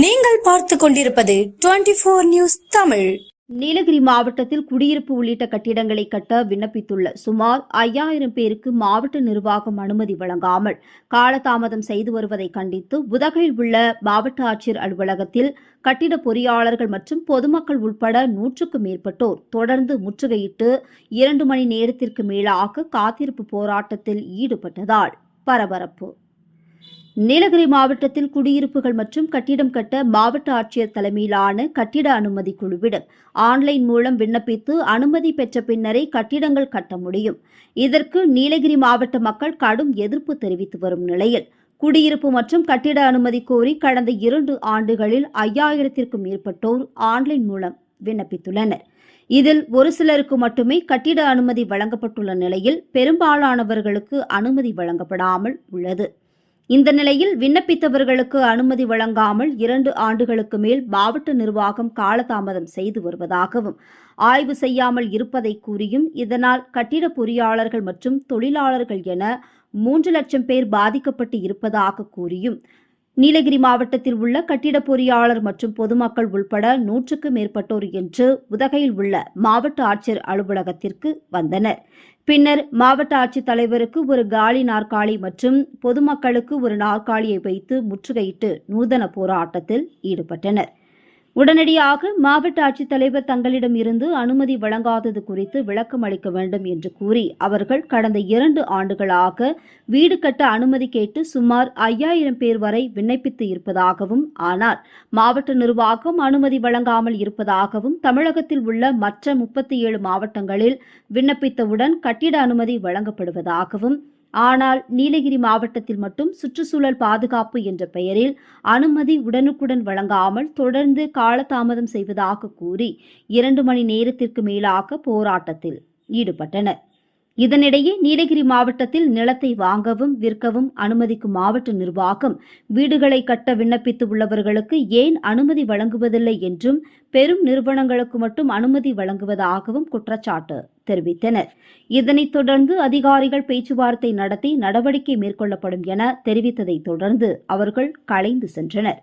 நீங்கள் பார்த்து கொண்டிருப்பது twenty four news Tamil. Nilgiri மாவட்டத்தில் குடியிருப்பு உள்ளிட்ட கட்டிடங்களை கட்ட விண்ணப்பித்துள்ள சுமார் ஐயாயிரம் பேருக்கு மாவட்ட நிர்வாகம் அனுமதி வழங்காமல் காலதாமதம் செய்து வருவதை கண்டித்து உதகையில் உள்ள மாவட்ட ஆட்சியர் அலுவலகத்தில் கட்டிட பொறியாளர்கள் மற்றும் பொதுமக்கள் உட்பட நூற்றுக்கும் மேற்பட்டோர் தொடர்ந்து முற்றுகையிட்டு இரண்டு மணி நேரத்திற்கு மேலாக காத்திருப்பு போராட்டத்தில் ஈடுபட்டதால் பரபரப்பு. நீலகிரி மாவட்டத்தில் குடியிருப்புகள் மற்றும் கட்டிடம் கட்ட மாவட்ட ஆட்சியர் தலைமையிலான கட்டிட அனுமதி குழுவிடம் ஆன்லைன் மூலம் விண்ணப்பித்து அனுமதி பெற்ற பின்னரே கட்டிடங்கள் கட்ட முடியும். இதற்கு நீலகிரி மாவட்ட மக்கள் கடும் எதிர்ப்பு தெரிவித்து வரும் நிலையில் குடியிருப்பு மற்றும் கட்டிட அனுமதி கோரி கடந்த இரண்டு ஆண்டுகளில் ஐயாயிரத்திற்கும் மேற்பட்டோர் ஆன்லைன் மூலம் விண்ணப்பித்துள்ளனர். இதில் ஒரு சிலருக்கு மட்டுமே கட்டிட அனுமதி வழங்கப்பட்டுள்ள நிலையில் பெரும்பாலானவர்களுக்கு அனுமதி வழங்கப்படாமல் உள்ளது. இந்த நிலையில் விண்ணப்பித்தவர்களுக்கு அனுமதி வழங்காமல் இரண்டு ஆண்டுகளுக்கு மேல் மாவட்ட நிர்வாகம் காலதாமதம் செய்து வருவதாகவும் ஆய்வு செய்யாமல் இருப்பதை கூறியும் இதனால் கட்டிட பொறியாளர்கள் மற்றும் தொழிலாளர்கள் என மூன்று லட்சம் பேர் பாதிக்கப்பட்டு இருப்பதாக கூறியும் நீலகிரி மாவட்டத்தில் உள்ள கட்டிட பொறியாளர் மற்றும் பொதுமக்கள் உள்பட நூற்றுக்கு மேற்பட்டோர் என்று உதகையில் உள்ள மாவட்ட ஆட்சியர் அலுவலகத்திற்கு வந்தனர். பின்னர் மாவட்ட ஆட்சித் தலைவருக்கு ஒரு காலி நாற்காலி மற்றும் பொதுமக்களுக்கு ஒரு நாற்காலியை வைத்து முற்றுகையிட்டு நூதன போராட்டத்தில் ஈடுபட்டனர். உடனடியாக மாவட்ட ஆட்சித்தலைவர் தங்களிடம் இருந்து அனுமதி வழங்காதது குறித்து விளக்கம் அளிக்க வேண்டும் என்று கூறி அவர்கள் கடந்த இரண்டு ஆண்டுகளாக வீடு கட்ட அனுமதி கேட்டு சுமார் ஐயாயிரம் பேர் வரை விண்ணப்பித்து இருப்பதாகவும் ஆனால் மாவட்ட நிர்வாகம் அனுமதி வழங்காமல் இருப்பதாகவும் தமிழகத்தில் உள்ள மற்ற முப்பத்தி ஏழு மாவட்டங்களில் விண்ணப்பித்தவுடன் கட்டிட அனுமதி வழங்கப்படுவதாகவும் ஆனால் நீலகிரி மாவட்டத்தில் மட்டும் சுற்றுச்சூழல் பாதுகாப்பு என்ற பெயரில் அனுமதி உடனுக்குடன் வழங்காமல் தொடர்ந்து காலதாமதம் செய்வதாக கூறி இரண்டு மணி நேரத்திற்கு மேலாக போராட்டத்தில் ஈடுபட்டனர். இதனிடையே நீலகிரி மாவட்டத்தில் நிலத்தை வாங்கவும் விற்கவும் அனுமதிக்கும் மாவட்ட நிர்வாகம் வீடுகளை கட்ட விண்ணப்பித்து உள்ளவர்களுக்கு ஏன் அனுமதி வழங்குவதில்லை என்றும் பெரும் நிறுவனங்களுக்கு மட்டும் அனுமதி வழங்குவதாகவும் குற்றச்சாட்டு தெரிவித்தனர். இதனைத் தொடர்ந்து அதிகாரிகள் பேச்சுவார்த்தை நடத்தி நடவடிக்கை மேற்கொள்ளப்படும் என தெரிவித்ததைத் தொடர்ந்து அவர்கள் கலைந்து சென்றனர்.